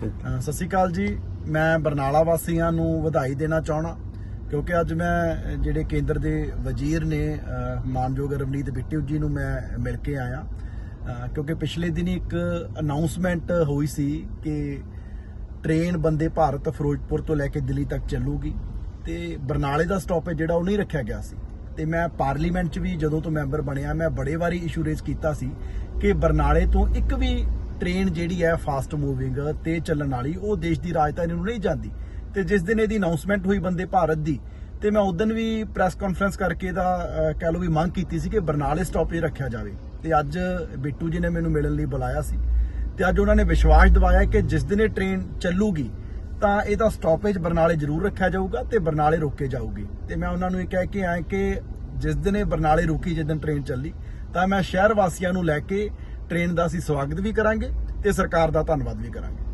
ਸਤਿ ਸ਼੍ਰੀ ਅਕਾਲ ਜੀ। ਮੈਂ ਬਰਨਾਲਾ ਵਾਸੀਆਂ ਨੂੰ ਵਧਾਈ ਦੇਣਾ ਚਾਹਣਾ ਕਿਉਂਕਿ ਅੱਜ ਮੈਂ ਜਿਹੜੇ ਕੇਂਦਰ ਦੇ ਵਜ਼ੀਰ ਨੇ ਮਾਨਯੋਗ ਰਵਨੀਤ ਬਿੱਟੂ ਜੀ ਨੂੰ ਮੈਂ ਮਿਲ ਕੇ ਆਇਆ। ਕਿਉਂਕਿ ਪਿਛਲੇ ਦਿਨੀ ਇੱਕ ਅਨਾਉਂਸਮੈਂਟ ਹੋਈ ਸੀ ਕਿ ਟ੍ਰੇਨ ਬੰਦੇ ਭਾਰਤ ਫਿਰੋਜ਼ਪੁਰ ਤੋਂ ਲੈ ਕੇ ਦਿੱਲੀ ਤੱਕ ਚੱਲੂਗੀ ਤੇ ਬਰਨਾਲੇ ਦਾ ਸਟਾਪੇਜ ਜਿਹੜਾ ਉਹ ਨਹੀਂ ਰੱਖਿਆ ਗਿਆ ਸੀ। ਤੇ ਮੈਂ ਪਾਰਲੀਮੈਂਟ 'ਚ ਵੀ ਜਦੋਂ ਤੋਂ ਮੈਂਬਰ ਬਣਿਆ, ਮੈਂ ਬੜੇ ਵਾਰੀ ਇਸ਼ੂ ਰੇਜ਼ ਕੀਤਾ ਸੀ ਕਿ ਬਰਨਾਲੇ ਤੋਂ ਇੱਕ ਵੀ ਟ੍ਰੇਨ ਜਿਹੜੀ ਹੈ ਫਾਸਟ ਮੂਵਿੰਗ ਤੇ ਚੱਲਣ ਵਾਲੀ, ਉਹ ਦੇਸ਼ ਦੀ ਰਾਜਧਾਨੀ ਨੂੰ ਨਹੀਂ ਜਾਂਦੀ। ਤੇ ਜਿਸ ਦਿਨ ਇਹਦੀ ਅਨਾਉਂਸਮੈਂਟ ਹੋਈ ਬੰਦੇ ਭਾਰਤ ਦੀ, ਤੇ ਮੈਂ ਉਦੋਂ ਵੀ ਪ੍ਰੈਸ ਕਾਨਫਰੰਸ ਕਰਕੇ ਇਹਦਾ ਕਹਿ ਲਓ ਵੀ ਮੰਗ ਕੀਤੀ ਸੀ ਕਿ ਬਰਨਾਲੇ ਸਟਾਪੇਜ ਰੱਖਿਆ ਜਾਵੇ। ਤੇ ਅੱਜ ਬਿੱਟੂ ਜੀ ਨੇ ਮੈਨੂੰ ਮਿਲਣ ਲਈ ਬੁਲਾਇਆ ਸੀ। ਤੇ ਅੱਜ ਉਹਨਾਂ ਨੇ ਵਿਸ਼ਵਾਸ ਦਿਵਾਇਆ ਕਿ ਜਿਸ ਦਿਨ ਇਹ ਟ੍ਰੇਨ ਚੱਲੂਗੀ, ਤਾਂ ਇਹਦਾ ਸਟਾਪੇਜ ਬਰਨਾਲੇ ਜ਼ਰੂਰ ਰੱਖਿਆ ਜਾਊਗਾ ਤੇ ਬਰਨਾਲੇ ਰੋਕੇ ਜਾਊਗੀ। ਤੇ ਮੈਂ ਉਹਨਾਂ ਨੂੰ ਇਹ ਕਹਿ ਕੇ ਆਇਆ ਕਿ ਜਿਸ ਦਿਨ ਇਹ ਬਰਨਾਲੇ ਰੁਕੀ, ਜਿਸ ਦਿਨ ਟ੍ਰੇਨ ਚੱਲੀ, ਤਾਂ ਮੈਂ ਸ਼ਹਿਰ ਵਾਸੀਆਂ ਨੂੰ ਲੈ ਕੇ ਟ੍ਰੇਨ ਦਾ ਅਸੀਂ ਸਵਾਗਤ ਵੀ ਕਰਾਂਗੇ ਤੇ ਸਰਕਾਰ ਦਾ ਧੰਨਵਾਦ ਵੀ ਕਰਾਂਗੇ।